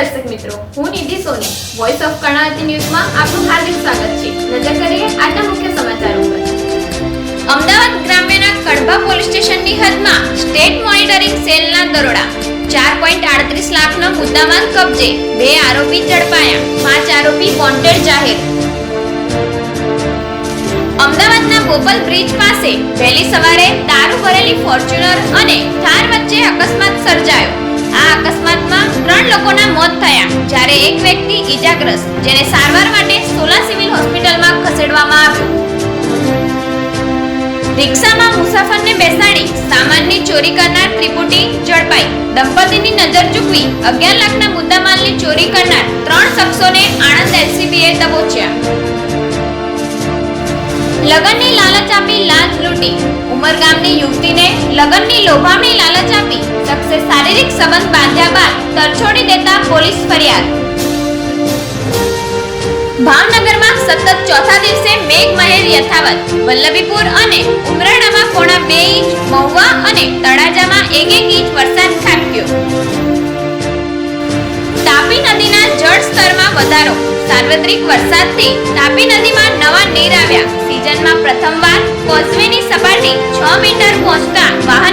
મિત્રો, હું Nidhi Soni voice of Karnavati ન્યૂઝમાં આપનું હાર્દિક સ્વાગત છે. નજર કરીએ આજના મુખ્ય સમાચારો પર અમદાવાદ ગ્રામ્યના કડભા પોલીસ સ્ટેશનની હદમાં સ્ટેટ મોનિટરિંગ સેલના દરોડા. ચાર પોઈન્ટ આડત્રીસ લાખનો મુદ્દામાલ કબજે, બે આરોપી ઝડપાયા, પાંચ આરોપી વોન્ટેડ જાહેર. અમદાવાદના બોપલ બ્રિજ પાસે વહેલી સવારે દારૂ ભરેલી ફોર્ચ્યુનર અને થાર વચ્ચે અકસ્માત સર્જાયો. આ અકસ્માતમાં ત્રણ લોકોના મોત થયા, જ્યારે એક વ્યક્તિ ઈજાગ્રસ્ત, જેને સારવાર માટે સોલા સિવિલ હોસ્પિટલમાં ખસેડવામાં આવ્યો. રિક્ષામાં મુસાફરને બેસાડી સામાનની ચોરી કરનાર ત્રિપુટી ઝડપાઈ. દંપતીની નજર ચૂકવી અગિયાર લાખના મુદ્દામાલની ચોરી કરનાર ત્રણ શખ્સોને આણંદ એલસીબીએ દબોચ્યા. લગનની લાલચ આપી લાજ લૂંટી. ઉમરગામની યુવતીને લગનની લોભામણી લાલચ આપી શખ્સે શારીરિક સંબંધ બાંધ્યા બાદ તરછોડી દેતા પોલીસ ફરિયાદ. ભાવનગરમાં સતત ચોથા દિવસે મેઘમહેર યથાવત, વલ્લભીપુર અને ઉમરાણામાં પોણા બે ઇંચ, મહુવા અને તળાજામાં એક એક ઇંચ વરસાદ ખાબક્યો. તાપી નદીના જળ સ્તરમાં વધારો, સાર્વત્રિક વરસાદથી તાપી નદીમાં નવા નીર આવ્યા. સિઝનમાં પ્રથમવાર કોઝવેની સપાટી 6 મીટર પહોંચતા વાહન